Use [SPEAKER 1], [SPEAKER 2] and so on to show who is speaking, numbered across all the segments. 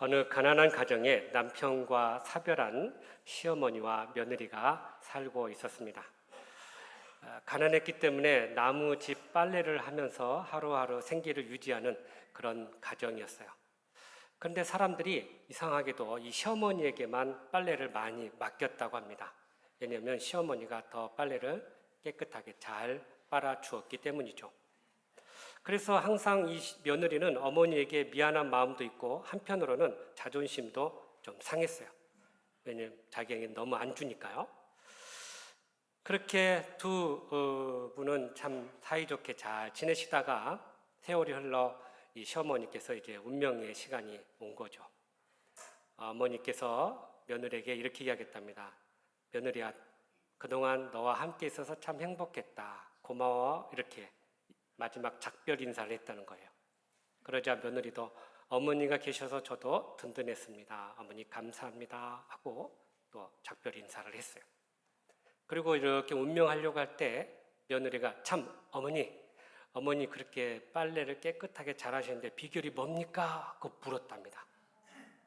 [SPEAKER 1] 어느 가난한 가정에 남편과 사별한 시어머니와 며느리가 살고 있었습니다. 아, 가난했기 때문에 나무 집 빨래를 하면서 하루하루 생계를 유지하는 그런 가정이었어요. 그런데 사람들이 이상하게도 이 시어머니에게만 빨래를 많이 맡겼다고 합니다. 왜냐하면 시어머니가 더 빨래를 깨끗하게 잘 빨아주었기 때문이죠. 그래서 항상 이 며느리는 어머니에게 미안한 마음도 있고 한편으로는 자존심도 좀 상했어요. 왜냐면 자기에게 너무 안 주니까요. 그렇게 두 어, 분은 참 사이좋게 잘 지내시다가 세월이 흘러 이 시어머니께서 이제 운명의 시간이 온 거죠. 어머니께서 며느리에게 이렇게 이야기했답니다. 며느리야, 그동안 너와 함께 있어서 참 행복했다. 고마워. 이렇게 마지막 작별 인사를 했다는 거예요. 그러자 며느리도 어머니가 계셔서 저도 든든했습니다. 어머니 감사합니다. 하고 또 작별 인사를 했어요. 그리고 이렇게 운명하려고 할 때 며느리가 참 어머니 어머니 그렇게 빨래를 깨끗하게 잘 하시는데 비결이 뭡니까? 하고 물었답니다.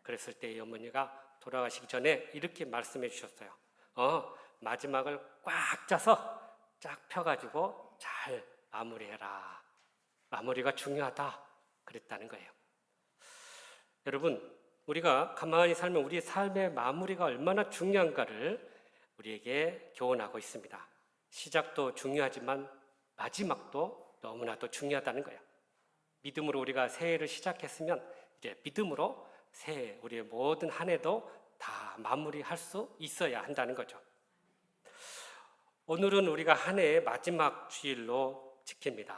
[SPEAKER 1] 그랬을 때이 어머니가 돌아가시기 전에 이렇게 말씀해 주셨어요. 어, 마지막을 꽉 짜서 쫙 펴가지고 잘 마무리해라. 마무리가 중요하다. 그랬다는 거예요. 여러분, 우리가 가만히 살면 우리의 삶의 마무리가 얼마나 중요한가를 우리에게 교훈하고 있습니다. 시작도 중요하지만 마지막도 너무나도 중요하다는 거예요. 믿음으로 우리가 새해를 시작했으면 이제 믿음으로 새해 우리의 모든 한 해도 다 마무리할 수 있어야 한다는 거죠. 오늘은 우리가 한 해의 마지막 주일로 지킵니다.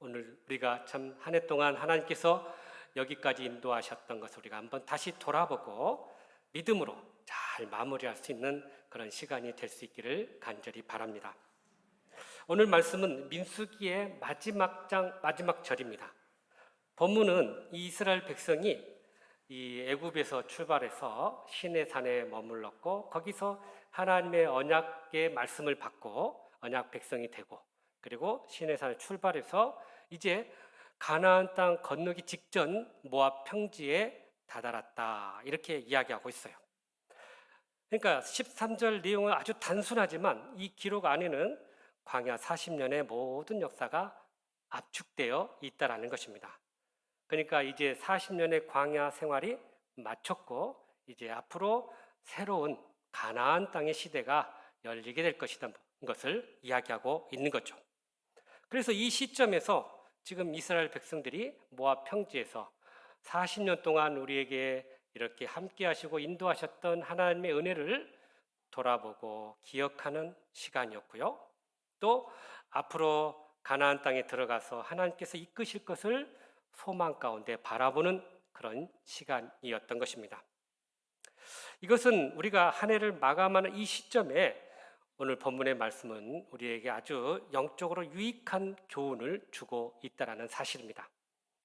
[SPEAKER 1] 오늘 우리가 참 한 해 동안 하나님께서 여기까지 인도하셨던 것을 우리가 한번 다시 돌아보고 믿음으로 잘 마무리할 수 있는 그런 시간이 될 수 있기를 간절히 바랍니다. 오늘 말씀은 민수기의 마지막 장 마지막 절입니다. 본문은 이 이스라엘 백성이 이 애굽에서 출발해서 시내 산에 머물렀고 거기서 하나님의 언약의 말씀을 받고 언약 백성이 되고 그리고 시내 산을 출발해서 이제 가나안 땅 건너기 직전 모압 평지에 다다랐다 이렇게 이야기하고 있어요. 그러니까 13절 내용은 아주 단순하지만 이 기록 안에는 광야 40년의 모든 역사가 압축되어 있다라는 것입니다. 그러니까 이제 40년의 광야 생활이 마쳤고 이제 앞으로 새로운 가나안 땅의 시대가 열리게 될 것이라는 것을 이야기하고 있는 거죠. 그래서 이 시점에서 지금 이스라엘 백성들이 모압 평지에서 40년 동안 우리에게 이렇게 함께 하시고 인도하셨던 하나님의 은혜를 돌아보고 기억하는 시간이었고요. 또 앞으로 가나안 땅에 들어가서 하나님께서 이끄실 것을 소망 가운데 바라보는 그런 시간이었던 것입니다. 이것은 우리가 한 해를 마감하는 이 시점에 오늘 본문의 말씀은 우리에게 아주 영적으로 유익한 교훈을 주고 있다라는 사실입니다.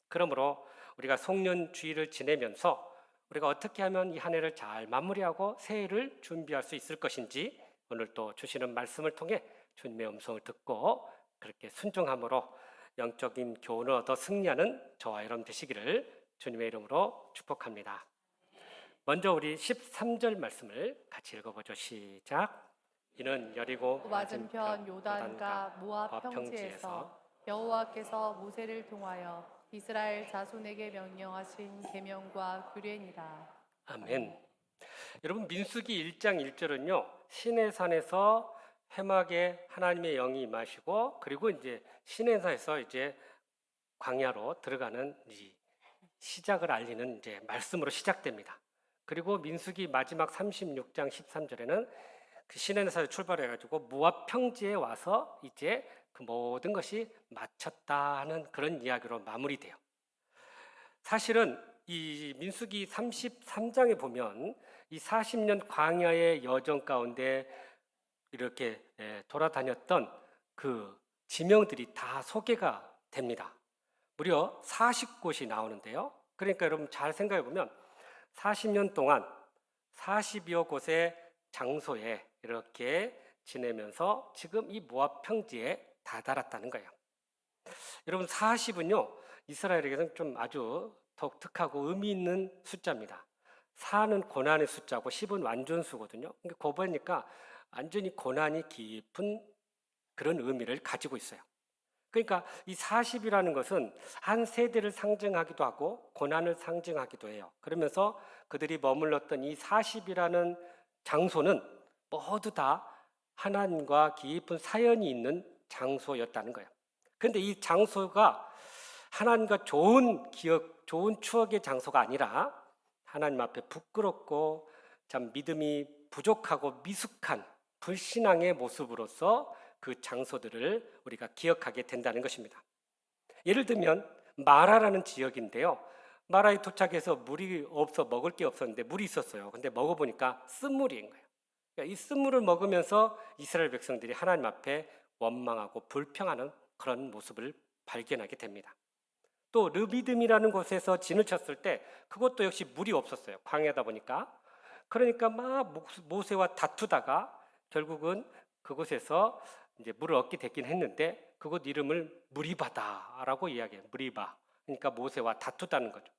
[SPEAKER 1] 그러므로 우리가 송년 주일을 지내면서 우리가 어떻게 하면 이 한 해를 잘 마무리하고 새해를 준비할 수 있을 것인지 오늘 또 주시는 말씀을 통해 주님의 음성을 듣고 그렇게 순종함으로 영적인 교훈을 얻어 승리하는 저와 여러분 되시기를 주님의 이름으로 축복합니다. 먼저 우리 13절 말씀을 같이 읽어보죠. 시작. 이는 여리고
[SPEAKER 2] 맞은편 요단가 모압 평지에서 여호와께서 모세를 통하여 이스라엘 자손에게 명령하신 계명과 규례니라.
[SPEAKER 1] 아멘. 여러분 민수기 1장 1절은요. 시내산에서 회막에 하나님의 영이 임하시고 그리고 이제 시내산에서 이제 광야로 들어가는 이 시작을 알리는 이제 말씀으로 시작됩니다. 그리고 민수기 마지막 36장 13절에는 그 시내산에 출발해 가지고 모압 평지에 와서 이제 그 모든 것이 마쳤다 하는 그런 이야기로 마무리돼요. 사실은 이 민수기 33장에 보면 이 40년 광야의 여정 가운데 이렇게 예, 돌아다녔던 그 지명들이 다 소개가 됩니다. 무려 40곳이 나오는데요. 그러니까 여러분 잘 생각해 보면 40년 동안 40여 곳의 장소에 이렇게 지내면서 지금 이 모압 평지에 다다랐다는 거예요. 여러분 40은요 이스라엘에게는 좀 아주 독특하고 의미 있는 숫자입니다. 4는 고난의 숫자고 10은 완전수거든요. 그러니까 그거 보니까 완전히 고난이 깊은 그런 의미를 가지고 있어요. 그러니까 이 40이라는 것은 한 세대를 상징하기도 하고 고난을 상징하기도 해요. 그러면서 그들이 머물렀던 이 40이라는 장소는 모두 다 하나님과 깊은 사연이 있는 장소였다는 거예요. 근데 이 장소가 하나님과 좋은 기억, 좋은 추억의 장소가 아니라 하나님 앞에 부끄럽고 참 믿음이 부족하고 미숙한 불신앙의 모습으로서 그 장소들을 우리가 기억하게 된다는 것입니다. 예를 들면 마라라는 지역인데요. 마라에 도착해서 물이 없어 먹을 게 없었는데 물이 있었어요. 근데 먹어보니까 쓴물인 거예요. 그러니까 이 쓴물을 먹으면서 이스라엘 백성들이 하나님 앞에 원망하고 불평하는 그런 모습을 발견하게 됩니다. 또 르비듬이라는 곳에서 진을 쳤을 때 그것도 역시 물이 없었어요. 광야다 보니까. 그러니까 막 목- 모세와 다투다가 결국은 그곳에서 이제 물을 얻게 됐긴 했는데 그곳 이름을 무리바다라고 이야기해요. 무리바. 그러니까 모세와 다투다는 거죠.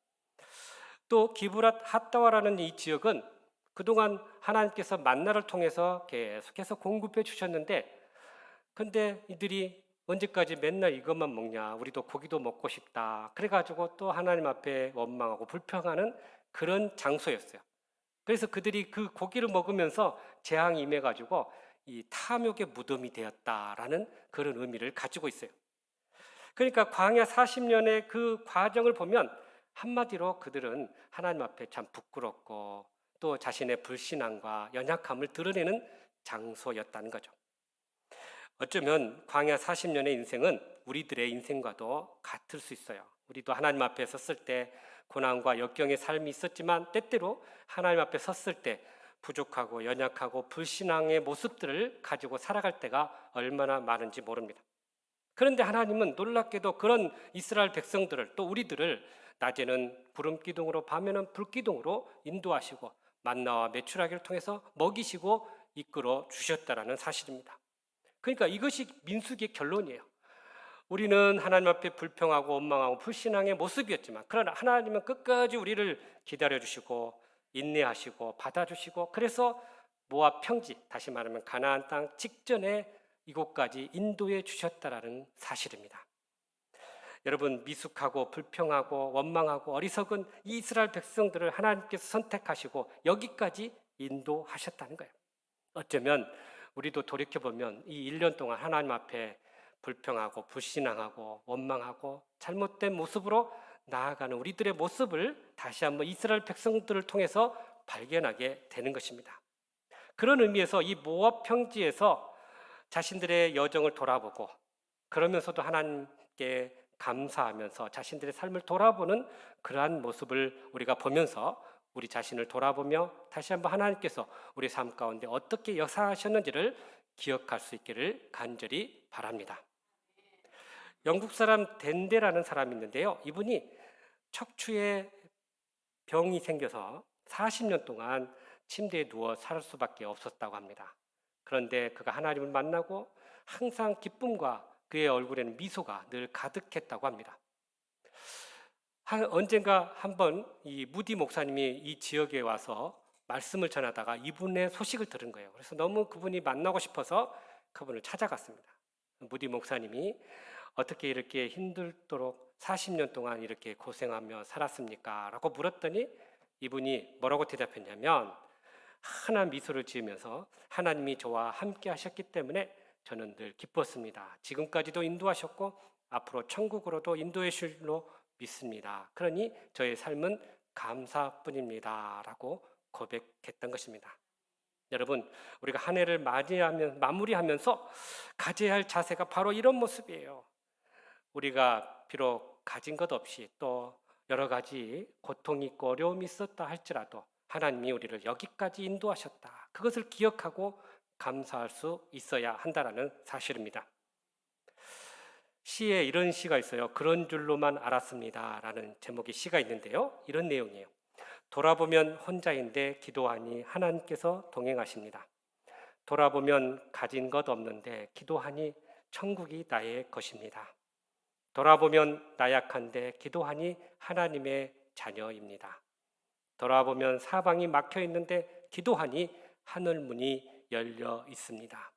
[SPEAKER 1] 또 기브랏 핫다와라는 이 지역은 그동안 하나님께서 만나를 통해서 계속해서 공급해 주셨는데 근데 이들이 언제까지 맨날 이것만 먹냐? 우리도 고기도 먹고 싶다. 그래 가지고 또 하나님 앞에 원망하고 불평하는 그런 장소였어요. 그래서 그들이 그 고기를 먹으면서 재앙이 임해 가지고 이 탐욕의 무덤이 되었다라는 그런 의미를 가지고 있어요. 그러니까 광야 40년의 그 과정을 보면 한마디로 그들은 하나님 앞에 참 부끄럽고 또 자신의 불신앙과 연약함을 드러내는 장소였다는 거죠. 어쩌면 광야 40년의 인생은 우리들의 인생과도 같을 수 있어요. 우리도 하나님 앞에 섰을 때 고난과 역경의 삶이 있었지만 때때로 하나님 앞에 섰을 때 부족하고 연약하고 불신앙의 모습들을 가지고 살아갈 때가 얼마나 많은지 모릅니다. 그런데 하나님은 놀랍게도 그런 이스라엘 백성들을 또 우리들을 낮에는 구름 기둥으로 밤에는 불 기둥으로 인도하시고 만나와 메추라기를 통해서 먹이시고 이끌어 주셨다라는 사실입니다. 그러니까 이것이 민수기의 결론이에요. 우리는 하나님 앞에 불평하고 원망하고 불신앙의 모습이었지만 그러나 하나님은 끝까지 우리를 기다려 주시고 인내하시고 받아 주시고 그래서 모압 평지 다시 말하면 가나안 땅 직전에 이곳까지 인도해 주셨다라는 사실입니다. 여러분 미숙하고 불평하고 원망하고 어리석은 이 이스라엘 백성들을 하나님께서 선택하시고 여기까지 인도하셨다는 거예요. 어쩌면 우리도 돌이켜 보면 이 1년 동안 하나님 앞에 불평하고 불신앙하고 원망하고 잘못된 모습으로 나아가는 우리들의 모습을 다시 한번 이스라엘 백성들을 통해서 발견하게 되는 것입니다. 그런 의미에서 이 모압 평지에서 자신들의 여정을 돌아보고 그러면서도 하나님께 감사하면서 자신들의 삶을 돌아보는 그러한 모습을 우리가 보면서 우리 자신을 돌아보며 다시 한번 하나님께서 우리 삶 가운데 어떻게 역사하셨는지를 기억할 수 있기를 간절히 바랍니다. 영국 사람 덴데라는 사람이 있는데요. 이분이 척추에 병이 생겨서 40년 동안 침대에 누워 살 수밖에 없었다고 합니다. 그런데 그가 하나님을 만나고 항상 기쁨과 그의 얼굴에는 미소가 늘 가득했다고 합니다. 한, 언젠가 한번 이 무디 목사님이 이 지역에 와서 말씀을 전하다가 이분의 소식을 들은 거예요. 그래서 너무 그분이 만나고 싶어서 그분을 찾아갔습니다. 무디 목사님이 어떻게 이렇게 힘들도록 40년 동안 이렇게 고생하며 살았습니까? 라고 물었더니 이분이 뭐라고 대답했냐면 환한 미소를 지으면서 하나님이 저와 함께 하셨기 때문에 저는 늘 기뻤습니다. 지금까지도 인도하셨고 앞으로 천국으로도 인도해 주실로 믿습니다. 그러니 저의 삶은 감사뿐입니다. 라고 고백했던 것입니다. 여러분, 우리가 한 해를 맞이하면 마무리하면서 가져야 할 자세가 바로 이런 모습이에요. 우리가 비록 가진 것 없이 또 여러 가지 고통이 있고 어려움이 있었다 할지라도 하나님이 우리를 여기까지 인도하셨다. 그것을 기억하고 감사할 수 있어야 한다라는 사실입니다. 시에 이런 시가 있어요. 그런 줄로만 알았습니다라는 제목의 시가 있는데요. 이런 내용이에요. 돌아보면 혼자인데 기도하니 하나님께서 동행하십니다. 돌아보면 가진 것 없는데 기도하니 천국이 나의 것입니다. 돌아보면 나약한데 기도하니 하나님의 자녀입니다. 돌아보면 사방이 막혀 있는데 기도하니 하늘 문이 열려 있습니다.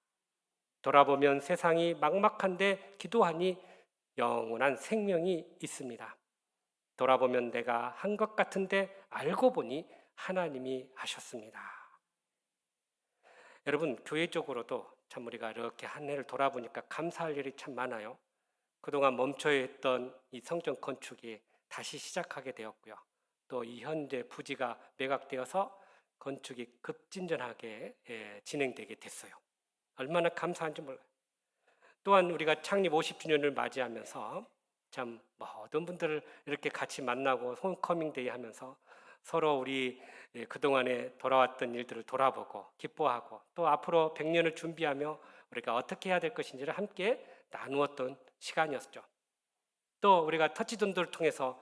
[SPEAKER 1] 돌아보면 세상이 막막한데 기도하니 영원한 생명이 있습니다. 돌아보면 내가 한 것 같은데 알고 보니 하나님이 하셨습니다. 여러분 교회적으로도 참 우리가 이렇게 한 해를 돌아보니까 감사할 일이 참 많아요. 그동안 멈춰 있던 이 성전 건축이 다시 시작하게 되었고요. 또 이 현재 부지가 매각되어서 건축이 급진전하게 예, 진행되게 됐어요. 얼마나 감사한지 몰라요. 또한 우리가 창립 50주년을 맞이하면서 참 모든 분들을 이렇게 같이 만나고 홈커밍 데이 하면서 서로 우리 예, 그동안에 돌아왔던 일들을 돌아보고 기뻐하고 또 앞으로 100년을 준비하며 우리가 어떻게 해야 될 것인지를 함께 나누었던 시간이었죠. 또 우리가 터치돈들을 통해서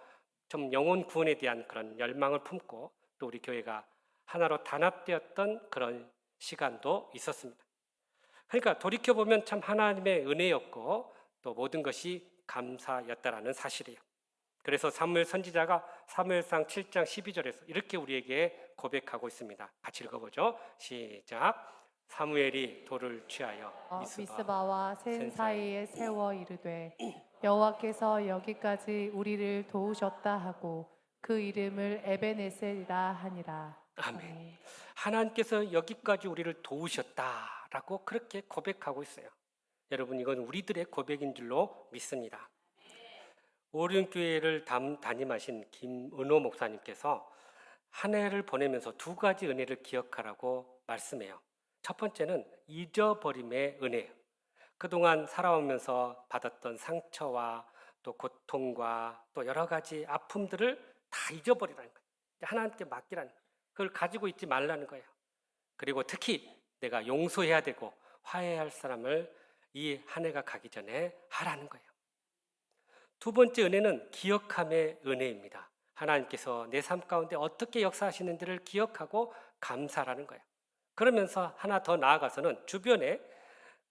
[SPEAKER 1] 좀 영혼 구원에 대한 그런 열망을 품고 또 우리 교회가 하나로 단합되었던 그런 시간도 있었습니다. 그러니까 돌이켜 보면 참 하나님의 은혜였고 또 모든 것이 감사였다라는 사실이에요. 그래서 사무엘 선지자가 사무엘상 7장 12절에서 이렇게 우리에게 고백하고 있습니다. 같이 읽어보죠. 시작. 사무엘이 돌을 취하여
[SPEAKER 2] 어,
[SPEAKER 1] 미스바
[SPEAKER 2] 미스바와
[SPEAKER 1] 센센
[SPEAKER 2] 사이에 세워 이르되 여호와께서 여기까지 우리를 도우셨다 하고 그 이름을 에베네셀이라 하니라.
[SPEAKER 1] 아멘. 하나님께서 여기까지 우리를 도우셨다라고 그렇게 고백하고 있어요. 여러분 이건 우리들의 고백인 줄로 믿습니다. 오륜교회를 담- 담임하신 김은호 목사님께서 한 해를 보내면서 두 가지 은혜를 기억하라고 말씀해요. 첫 번째는 잊어버림의 은혜예요. 그동안 살아오면서 받았던 상처와 또 고통과 또 여러 가지 아픔들을 다 잊어버리라는 거예요. 하나님께 맡기라는 거예요. 그걸 가지고 있지 말라는 거예요. 그리고 특히 내가 용서해야 되고 화해할 사람을 이 한 해가 가기 전에 하라는 거예요. 두 번째 은혜는 기억함의 은혜입니다. 하나님께서 내 삶 가운데 어떻게 역사하시는지를 기억하고 감사라는 거예요. 그러면서 하나 더 나아가서는 주변에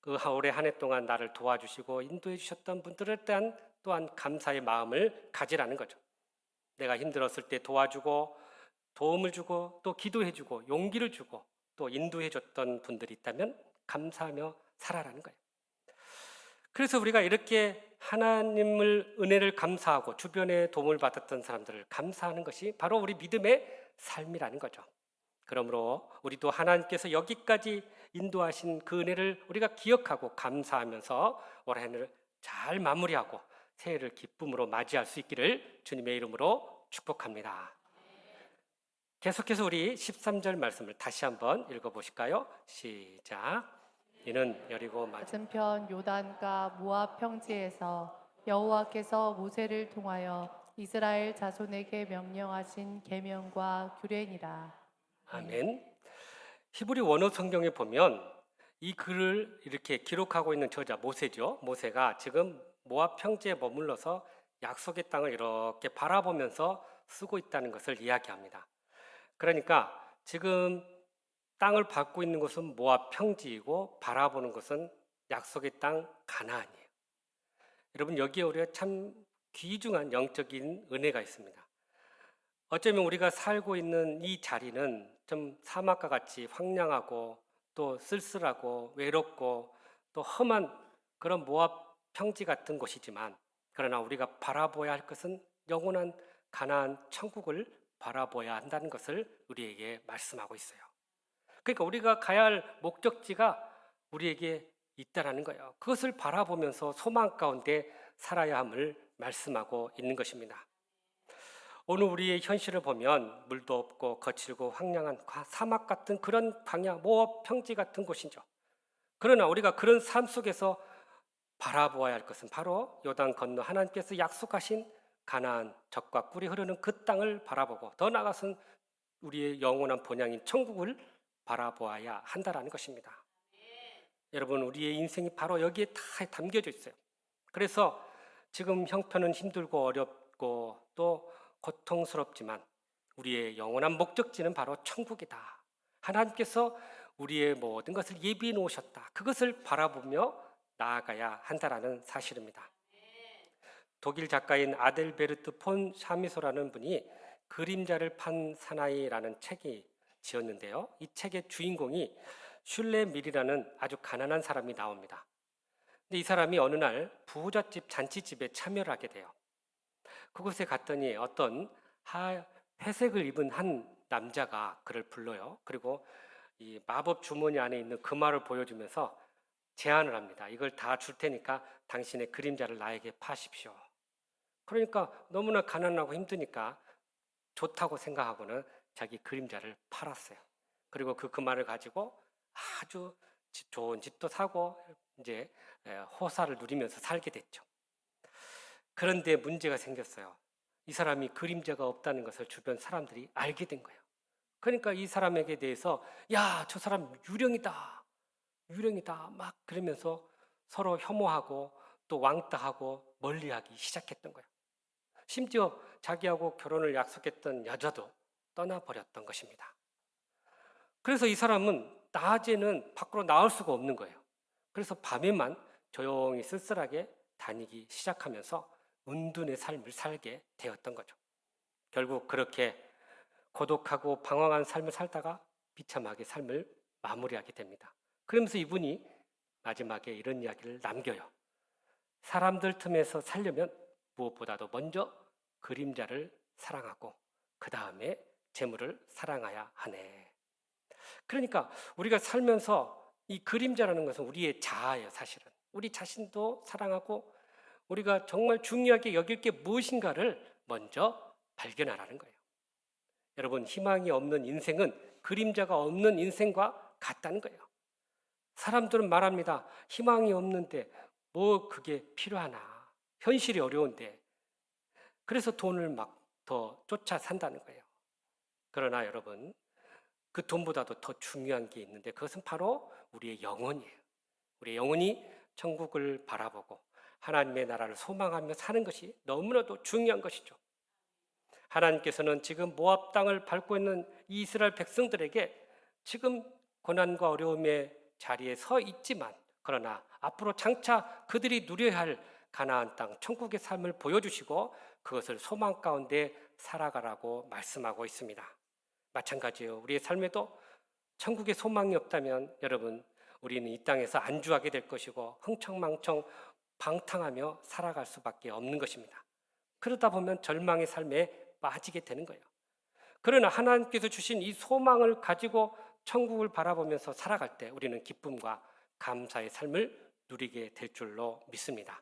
[SPEAKER 1] 그 올해 한 해 동안 나를 도와주시고 인도해 주셨던 분들에 대한 또한 감사의 마음을 가지라는 거죠. 내가 힘들었을 때 도와주고 도움을 주고 또 기도해 주고 용기를 주고 또 인도해 줬던 분들이 있다면 감사하며 살아라는 거예요. 그래서 우리가 이렇게 하나님을 은혜를 감사하고 주변에 도움을 받았던 사람들을 감사하는 것이 바로 우리 믿음의 삶이라는 거죠. 그러므로 우리도 하나님께서 여기까지 인도하신 그 은혜를 우리가 기억하고 감사하면서 올 한해를 잘 마무리하고 새해를 기쁨으로 맞이할 수 있기를 주님의 이름으로 축복합니다. 계속해서 우리 13절 말씀을 다시 한번 읽어 보실까요? 시작. 이는 여리고 맞은
[SPEAKER 2] 맞은편 요단과 모압 평지에서 여호와께서 모세를 통하여 이스라엘 자손에게 명령하신 계명과 규례니라.
[SPEAKER 1] 아멘. 히브리 원어 성경에 보면 이 글을 이렇게 기록하고 있는 저자 모세죠. 모세가 지금 모압 평지에 머물러서 약속의 땅을 이렇게 바라보면서 쓰고 있다는 것을 이야기합니다. 그러니까 지금 땅을 밟고 있는 것은 모압 평지이고 바라보는 것은 약속의 땅 가나안이에요. 여러분 여기에 우리가 참 귀중한 영적인 은혜가 있습니다. 어쩌면 우리가 살고 있는 이 자리는 좀 사막과 같이 황량하고 또 쓸쓸하고 외롭고 또 험한 그런 모압 평지 같은 곳이지만 그러나 우리가 바라보아야 할 것은 영원한 가나안 천국을 바라보아야 한다는 것을 우리에게 말씀하고 있어요. 그러니까 우리가 가야 할 목적지가 우리에게 있다라는 거예요. 그것을 바라보면서 소망 가운데 살아야 함을 말씀하고 있는 것입니다. 오늘 우리의 현실을 보면 물도 없고 거칠고 황량한 과- 사막 같은 그런 광야, 모압 평지 같은 곳이죠. 그러나 우리가 그런 삶 속에서 바라보아야 할 것은 바로 요단 건너 하나님께서 약속하신 가나안 젖과 꿀이 흐르는 그 땅을 바라보고 더 나아가서는 우리의 영원한 본향인 천국을 바라보아야 한다라는 것입니다. 여러분 우리의 인생이 바로 여기에 다 담겨져 있어요. 그래서 지금 형편은 힘들고 어렵고 또 고통스럽지만 우리의 영원한 목적지는 바로 천국이다. 하나님께서 우리의 모든 것을 예비해 놓으셨다. 그것을 바라보며 나아가야 한다라는 사실입니다. 독일 작가인 아델베르트 폰 샤미소라는 분이 그림자를 판 사나이라는 책이 지었는데요. 이 책의 주인공이 슐레 밀이라는 아주 가난한 사람이 나옵니다. 근데 이 사람이 어느 날 부잣집 잔치집에 참여를 하게 돼요. 그곳에 갔더니 어떤 하- 회색을 입은 한 남자가 그를 불러요. 그리고 이 마법 주머니 안에 있는 금화를 보여주면서 제안을 합니다. 이걸 다 줄 테니까 당신의 그림자를 나에게 파십시오. 그러니까 너무나 가난하고 힘드니까 좋다고 생각하고는 자기 그림자를 팔았어요. 그리고 그 금화를 가지고 아주 집- 좋은 집도 사고 이제 에, 호사를 누리면서 살게 됐죠. 그런데 문제가 생겼어요. 이 사람이 그림자가 없다는 것을 주변 사람들이 알게 된 거예요. 그러니까 이 사람에게 대해서 야, 저 사람 유령이다. 유령이다. 막 그러면서 서로 혐오하고 또 왕따하고 멀리하기 시작했던 거예요. 심지어 자기하고 결혼을 약속했던 여자도 떠나버렸던 것입니다. 그래서 이 사람은 낮에는 밖으로 나올 수가 없는 거예요. 그래서 밤에만 조용히 쓸쓸하게 다니기 시작하면서 은둔의 삶을 살게 되었던 거죠. 결국 그렇게 고독하고 방황한 삶을 살다가 비참하게 삶을 마무리하게 됩니다. 그러면서 이분이 마지막에 이런 이야기를 남겨요. 사람들 틈에서 살려면 무엇보다도 먼저 그림자를 사랑하고 그 다음에 재물을 사랑해야 하네. 그러니까 우리가 살면서 이 그림자라는 것은 우리의 자아예요, 사실은. 우리 자신도 사랑하고 우리가 정말 중요하게 여길 게 무엇인가를 먼저 발견하라는 거예요. 여러분, 희망이 없는 인생은 그림자가 없는 인생과 같다는 거예요. 사람들은 말합니다. 희망이 없는데 뭐 그게 필요하나. 현실이 어려운데. 그래서 돈을 막 더 쫓아 산다는 거예요. 그러나 여러분, 그 돈보다도 더 중요한 게 있는데 그것은 바로 우리의 영혼이에요. 우리의 영혼이 천국을 바라보고 하나님의 나라를 소망하며 사는 것이 너무나도 중요한 것이죠. 하나님께서는 지금 모압 땅을 밟고 있는 이 이스라엘 백성들에게 지금 고난과 어려움의 자리에 서 있지만 그러나 앞으로 장차 그들이 누려야 할 가나안 땅 천국의 삶을 보여주시고 그것을 소망 가운데 살아가라고 말씀하고 있습니다. 마찬가지예요. 우리의 삶에도 천국의 소망이 없다면 여러분 우리는 이 땅에서 안주하게 될 것이고 흥청망청 방탕하며 살아갈 수밖에 없는 것입니다. 그러다 보면 절망의 삶에 빠지게 되는 거예요. 그러나 하나님께서 주신 이 소망을 가지고 천국을 바라보면서 살아갈 때 우리는 기쁨과 감사의 삶을 누리게 될 줄로 믿습니다.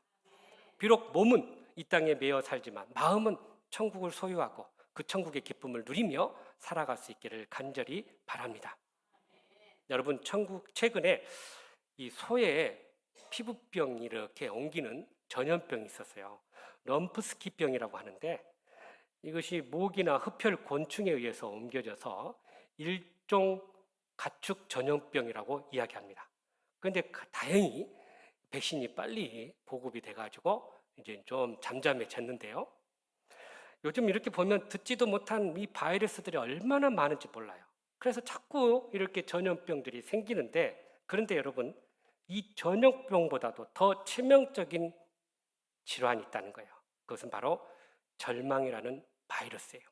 [SPEAKER 1] 비록 몸은 이 땅에 매여 살지만 마음은 천국을 소유하고 그 천국의 기쁨을 누리며 살아갈 수 있기를 간절히 바랍니다. 여러분 천국 최근에 이 소의 피부병이 이렇게 옮기는 전염병이 있었어요. 럼프스키병이라고 하는데 이것이 모기나 흡혈 곤충에 의해서 옮겨져서 일종 가축 전염병이라고 이야기합니다. 그런데 다행히 백신이 빨리 보급이 돼가지고 이제 좀 잠잠해졌는데요. 요즘 이렇게 보면 듣지도 못한 이 바이러스들이 얼마나 많은지 몰라요. 그래서 자꾸 이렇게 전염병들이 생기는데 그런데 여러분 이 전염병보다도 더 치명적인 질환이 있다는 거예요. 그것은 바로 절망이라는 바이러스예요.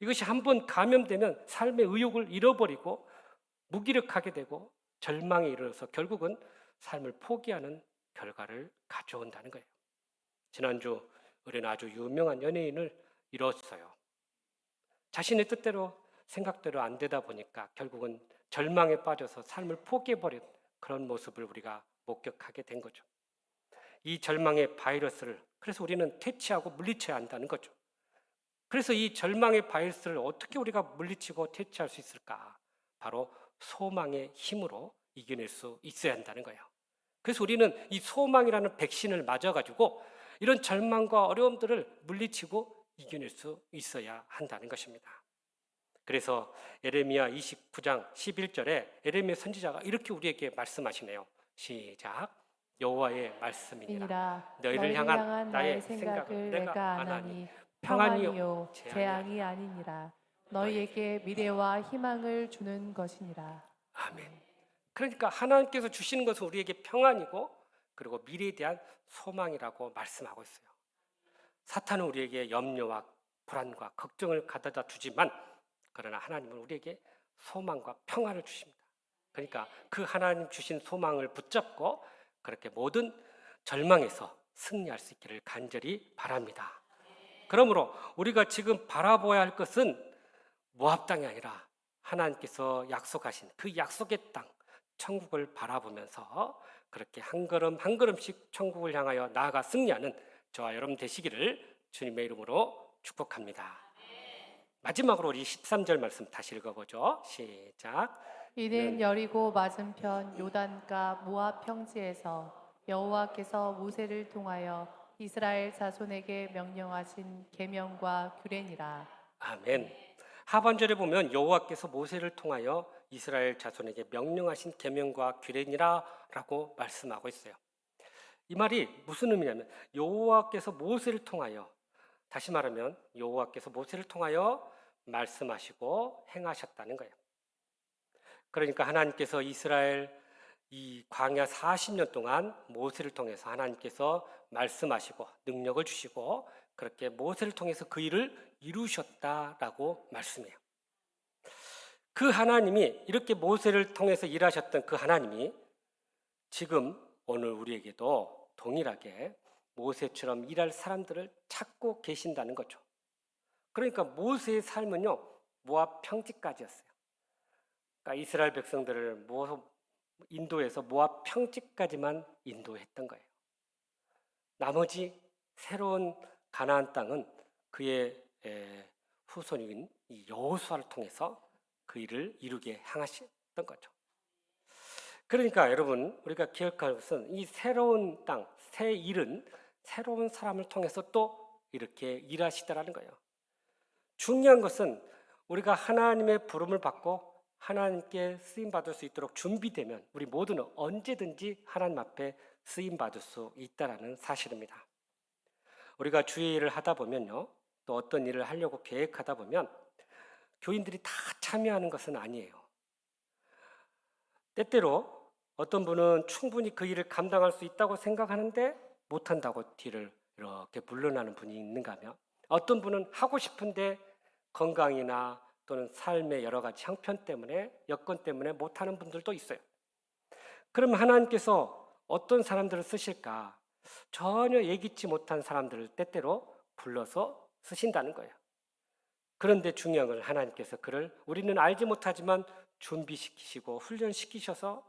[SPEAKER 1] 이것이 한번 감염되면 삶의 의욕을 잃어버리고 무기력하게 되고 절망에 이르러서 결국은 삶을 포기하는 결과를 가져온다는 거예요. 지난주 우리는 아주 유명한 연예인을 잃었어요. 자신의 뜻대로 생각대로 안 되다 보니까 결국은 절망에 빠져서 삶을 포기해버린 그런 모습을 우리가 목격하게 된 거죠. 이 절망의 바이러스를 그래서 우리는 퇴치하고 물리쳐야 한다는 거죠. 그래서 이 절망의 바이러스를 어떻게 우리가 물리치고 퇴치할 수 있을까? 바로 소망의 힘으로 이겨낼 수 있어야 한다는 거예요. 그래서 우리는 이 소망이라는 백신을 맞아가지고 이런 절망과 어려움들을 물리치고 이겨낼 수 있어야 한다는 것입니다. 그래서 에레미야 29장 11절에 에레미야 선지자가 이렇게 우리에게 말씀하시네요. 시작. 여호와의 말씀이니라.
[SPEAKER 2] 이니라
[SPEAKER 1] 너희를 향한 나의 생각을 내가 안 하니
[SPEAKER 2] 평안이요
[SPEAKER 1] 재앙이
[SPEAKER 2] 아니니라 너희에게 미래와 희망을 주는 것이니라
[SPEAKER 1] 아멘. 그러니까 하나님께서 주시는 것은 우리에게 평안이고 그리고 미래에 대한 소망이라고 말씀하고 있어요. 사탄은 우리에게 염려와 불안과 걱정을 가져다 주지만 그러나 하나님은 우리에게 소망과 평화를 주십니다. 그러니까 그 하나님 주신 소망을 붙잡고 그렇게 모든 절망에서 승리할 수 있기를 간절히 바랍니다. 그러므로 우리가 지금 바라보아야 할 것은 모압 땅이 아니라 하나님께서 약속하신 그 약속의 땅 천국을 바라보면서 그렇게 한 걸음 한 걸음씩 천국을 향하여 나아가 승리하는 저와 여러분 되시기를 주님의 이름으로 축복합니다. 마지막으로 우리 13절 말씀 다시 읽어보죠. 시작.
[SPEAKER 2] 이는
[SPEAKER 1] 네.
[SPEAKER 2] 여리고 맞은편 요단가 모압 평지에서 여호와께서 모세를 통하여 이스라엘 자손에게 명령하신 계명과 규례니라.
[SPEAKER 1] 아멘. 하반절에 보면 여호와께서 모세를 통하여 이스라엘 자손에게 명령하신 계명과 규례니라라고 말씀하고 있어요. 이 말이 무슨 의미냐면 여호와께서 모세를 통하여 다시 말하면 여호와께서 모세를 통하여 말씀하시고 행하셨다는 거예요. 그러니까 하나님께서 이스라엘 이 광야 40년 동안 모세를 통해서 하나님께서 말씀하시고 능력을 주시고 그렇게 모세를 통해서 그 일을 이루셨다라고 말씀해요. 그 하나님이 이렇게 모세를 통해서 일하셨던 그 하나님이 지금 오늘 우리에게도 동일하게 모세처럼 일할 사람들을 찾고 계신다는 거죠. 그러니까 모세의 삶은요 모압 평지까지였어요. 그러니까 이스라엘 백성들을 모- 인도에서 모압 평지까지만 인도했던 거예요. 나머지 새로운 가나안 땅은 그의 에, 후손인 이 여호수아를 통해서 그 일을 이루게 향하셨던 거죠. 그러니까 여러분 우리가 기억할 것은 이 새로운 땅, 새 일은 새로운 사람을 통해서 또 이렇게 일하시더라는 거예요. 중요한 것은 우리가 하나님의 부름을 받고 하나님께 쓰임 받을 수 있도록 준비되면 우리 모두는 언제든지 하나님 앞에 쓰임 받을 수 있다라는 사실입니다. 우리가 주의 일을 하다 보면요. 또 어떤 일을 하려고 계획하다 보면 교인들이 다 참여하는 것은 아니에요. 때때로 어떤 분은 충분히 그 일을 감당할 수 있다고 생각하는데 못한다고 뒤를 이렇게 물러나는 분이 있는가 하면 어떤 분은 하고 싶은데 건강이나 또는 삶의 여러 가지 형편 때문에 여건 때문에 못하는 분들도 있어요. 그럼 하나님께서 어떤 사람들을 쓰실까? 전혀 예기치 못한 사람들을 때때로 불러서 쓰신다는 거예요. 그런데 중요한 건 하나님께서 그를 우리는 알지 못하지만 준비시키시고 훈련시키셔서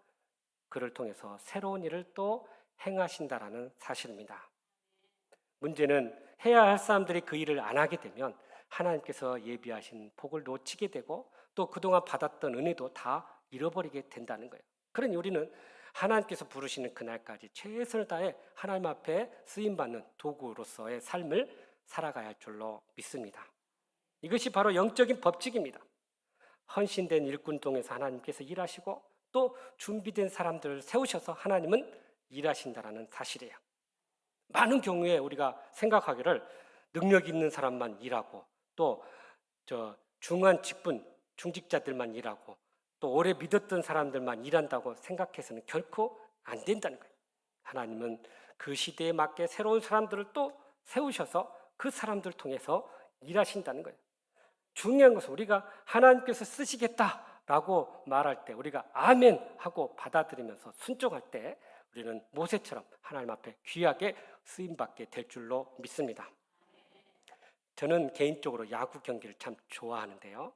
[SPEAKER 1] 그를 통해서 새로운 일을 또 행하신다라는 사실입니다. 문제는 해야 할 사람들이 그 일을 안 하게 되면 하나님께서 예비하신 복을 놓치게 되고 또 그동안 받았던 은혜도 다 잃어버리게 된다는 거예요. 그러니 우리는 하나님께서 부르시는 그날까지 최선을 다해 하나님 앞에 쓰임 받는 도구로서의 삶을 살아가야 할 줄로 믿습니다. 이것이 바로 영적인 법칙입니다. 헌신된 일꾼 통해서 하나님께서 일하시고 또 준비된 사람들을 세우셔서 하나님은 일하신다라는 사실이에요. 많은 경우에 우리가 생각하기를 능력 있는 사람만 일하고 또 저 중한 직분 중직자들만 일하고 또 오래 믿었던 사람들만 일한다고 생각해서는 결코 안 된다는 거예요. 하나님은 그 시대에 맞게 새로운 사람들을 또 세우셔서 그 사람들을 통해서 일하신다는 거예요. 중요한 것은 우리가 하나님께서 쓰시겠다라고 말할 때 우리가 아멘 하고 받아들이면서 순종할 때 우리는 모세처럼 하나님 앞에 귀하게 쓰임 받게 될 줄로 믿습니다. 저는 개인적으로 야구 경기를 참 좋아하는데요.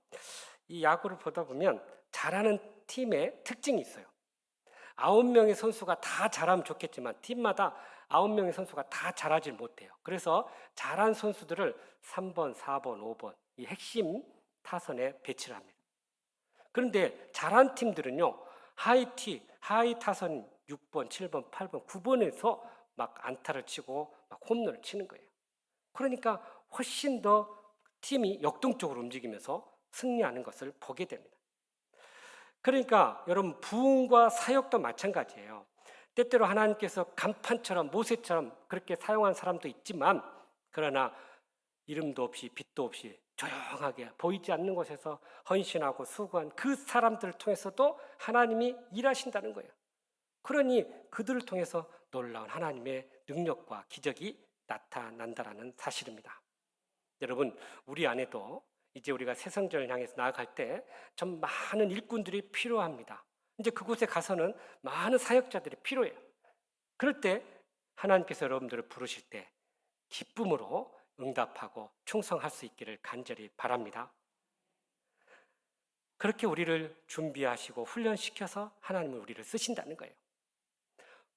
[SPEAKER 1] 이 야구를 보다 보면 잘하는 팀의 특징이 있어요. 아홉 명의 선수가 다 잘하면 좋겠지만 팀마다 아홉 명의 선수가 다 잘하지 못해요. 그래서 잘한 선수들을 3번, 4번, 5번 이 핵심 타선에 배치를 합니다. 그런데 잘한 팀들은요. 하이티, 하이 타선 6번, 7번, 8번, 9번에서 막 안타를 치고 막 홈런을 치는 거예요. 그러니까 훨씬 더 팀이 역동적으로 움직이면서 승리하는 것을 보게 됩니다. 그러니까 여러분 부흥과 사역도 마찬가지예요. 때때로 하나님께서 간판처럼 모세처럼 그렇게 사용한 사람도 있지만 그러나 이름도 없이 빛도 없이 조용하게 보이지 않는 곳에서 헌신하고 수고한 그 사람들을 통해서도 하나님이 일하신다는 거예요. 그러니 그들을 통해서 놀라운 하나님의 능력과 기적이 나타난다라는 사실입니다. 여러분, 우리 안에도 이제 우리가 새성전을 향해서 나아갈 때좀 많은 일꾼들이 필요합니다. 이제 그곳에 가서는 많은 사역자들이 필요해요. 그럴 때 하나님께서 여러분들을 부르실 때 기쁨으로 응답하고 충성할 수 있기를 간절히 바랍니다. 그렇게 우리를 준비하시고 훈련시켜서 하나님은 우리를 쓰신다는 거예요.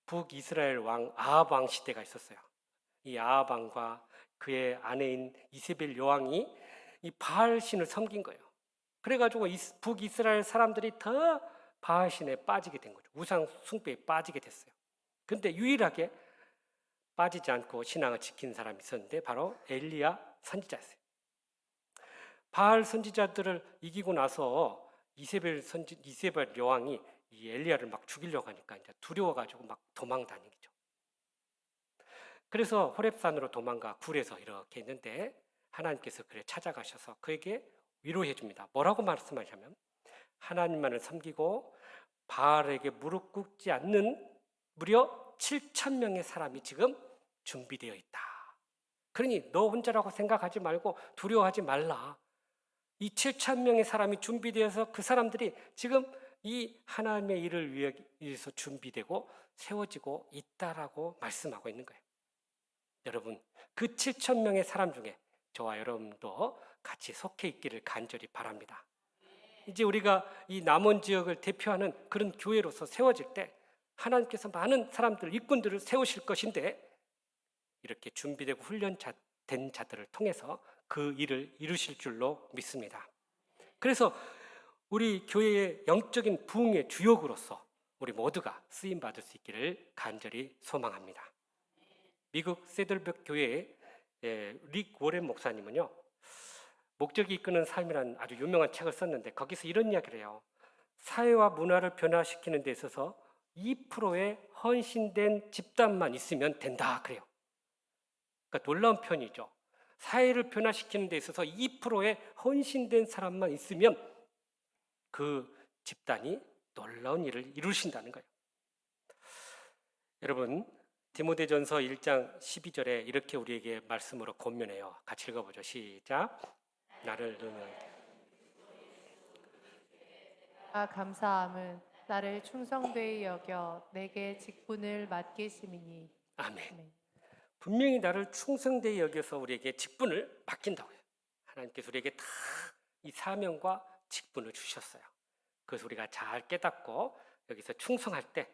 [SPEAKER 1] 북이스라엘 왕 아합 왕 시대가 있었어요. 이 아합 왕과 그의 아내인 이세벨 여왕이 이 바알 신을 섬긴 거예요. 그래가지고 이스- 북이스라엘 사람들이 더 바알 신에 빠지게 된 거죠. 우상 숭배에 빠지게 됐어요. 근데 유일하게 빠지지 않고 신앙을 지킨 사람이 있었는데 바로 엘리야 선지자였어요. 바알 선지자들을 이기고 나서 이세벨 선지 이세벨 여왕이 이 엘리야를 막 죽이려고 하니까 이제 두려워가지고 막 도망 다니죠. 그래서 호렙산으로 도망가 굴에서 이렇게 있는데 하나님께서 그를 찾아가셔서 그에게 위로해 줍니다. 뭐라고 말씀하냐면 하나님만을 섬기고 바알에게 무릎 꿇지 않는 무려 7천 명의 사람이 지금 준비되어 있다. 그러니 너 혼자라고 생각하지 말고 두려워하지 말라. 이 7천 명의 사람이 준비되어서 그 사람들이 지금 이 하나님의 일을 위해서 준비되고 세워지고 있다라고 말씀하고 있는 거예요. 여러분, 그 7천 명의 사람 중에 저와 여러분도 같이 속해 있기를 간절히 바랍니다. 이제 우리가 이 남원 지역을 대표하는 그런 교회로서 세워질 때 하나님께서 많은 사람들, 일꾼들을 세우실 것인데 이렇게 준비되고 훈련된 자들을 통해서 그 일을 이루실 줄로 믿습니다. 그래서 우리 교회의 영적인 부흥의 주역으로서 우리 모두가 쓰임 받을 수 있기를 간절히 소망합니다. 미국 세들벽 교회의 예, 릭 워렌 목사님은요 목적이 이끄는 삶이라는 아주 유명한 책을 썼는데 거기서 이런 이야기를 해요. 사회와 문화를 변화시키는 데 있어서 2%의 헌신된 집단만 있으면 된다 그래요. 그러니까 놀라운 편이죠. 사회를 변화시키는 데 있어서 2%의 헌신된 사람만 있으면 그 집단이 놀라운 일을 이루신다는 거예요. 여러분, 디모데전서 1장 12절에 이렇게 우리에게 말씀으로 권면해요. 같이 읽어 보죠. 시작. 나를 능히
[SPEAKER 2] 아 감사함은 나를 충성되이 여겨 내게 직분을 맡기심이니
[SPEAKER 1] 아멘.
[SPEAKER 2] 아멘.
[SPEAKER 1] 분명히 나를 충성되이 여겨서 우리에게 직분을 맡긴다고 해요. 하나님께서 우리에게 다 이 사명과 직분을 주셨어요. 그래서 우리가 잘 깨닫고 여기서 충성할 때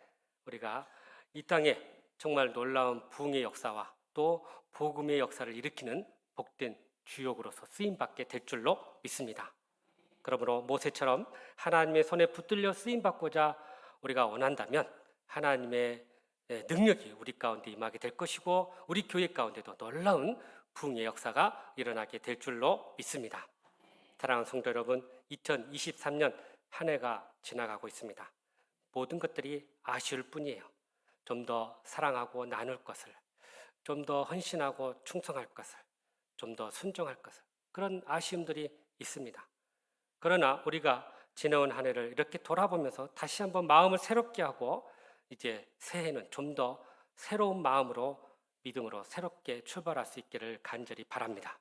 [SPEAKER 1] 우리가 이 땅에 정말 놀라운 부흥의 역사와 또 복음의 역사를 일으키는 복된 주역으로서 쓰임 받게 될 줄로 믿습니다. 그러므로 모세처럼 하나님의 손에 붙들려 쓰임 받고자 우리가 원한다면 하나님의 예, 능력이 우리 가운데 임하게 될 것이고 우리 교회 가운데도 놀라운 부흥의 역사가 일어나게 될 줄로 믿습니다. 사랑하는 성도 여러분, 2023년 한 해가 지나가고 있습니다. 모든 것들이 아쉬울 뿐이에요. 좀 더 사랑하고 나눌 것을, 좀 더 헌신하고 충성할 것을, 좀 더 순종할 것을 그런 아쉬움들이 있습니다. 그러나 우리가 지나온 한 해를 이렇게 돌아보면서 다시 한번 마음을 새롭게 하고 이제 새해는 좀 더 새로운 마음으로 믿음으로 새롭게 출발할 수 있기를 간절히 바랍니다.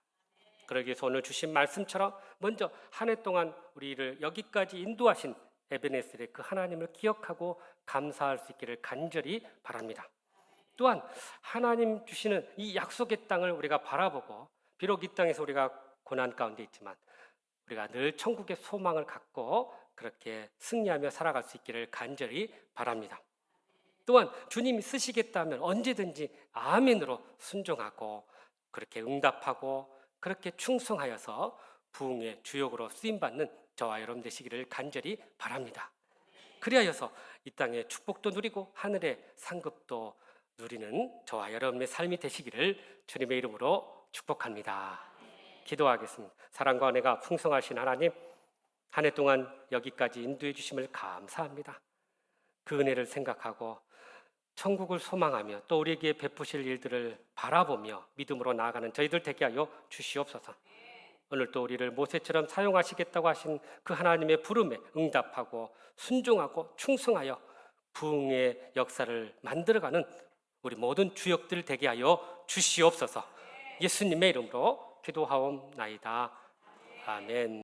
[SPEAKER 1] 그러기 위해서 오늘 주신 말씀처럼 먼저 한 해 동안 우리를 여기까지 인도하신 에베네셀의 그 하나님을 기억하고 감사할 수 있기를 간절히 바랍니다. 또한 하나님 주시는 이 약속의 땅을 우리가 바라보고 비록 이 땅에서 우리가 고난 가운데 있지만 우리가 늘 천국의 소망을 갖고 그렇게 승리하며 살아갈 수 있기를 간절히 바랍니다. 또한 주님이 쓰시겠다면 언제든지 아멘으로 순종하고 그렇게 응답하고 그렇게 충성하여서 부흥의 주역으로 쓰임 받는 저와 여러분 되시기를 간절히 바랍니다. 그리하여서 이 땅의 축복도 누리고 하늘의 상급도 누리는 저와 여러분의 삶이 되시기를 주님의 이름으로 축복합니다. 기도하겠습니다. 사랑과 은혜가 풍성하신 하나님, 한 해 동안 여기까지 인도해 주심을 감사합니다. 그 은혜를 생각하고 천국을 소망하며 또 우리에게 베푸실 일들을 바라보며 믿음으로 나아가는 저희들 되게 하여 주시옵소서. 오늘 또 우리를 모세처럼 사용하시겠다고 하신 그 하나님의 부름에 응답하고 순종하고 충성하여 부흥의 역사를 만들어가는 우리 모든 주역들 되게 하여 주시옵소서. 예수님의 이름으로 기도하옵나이다. 아멘.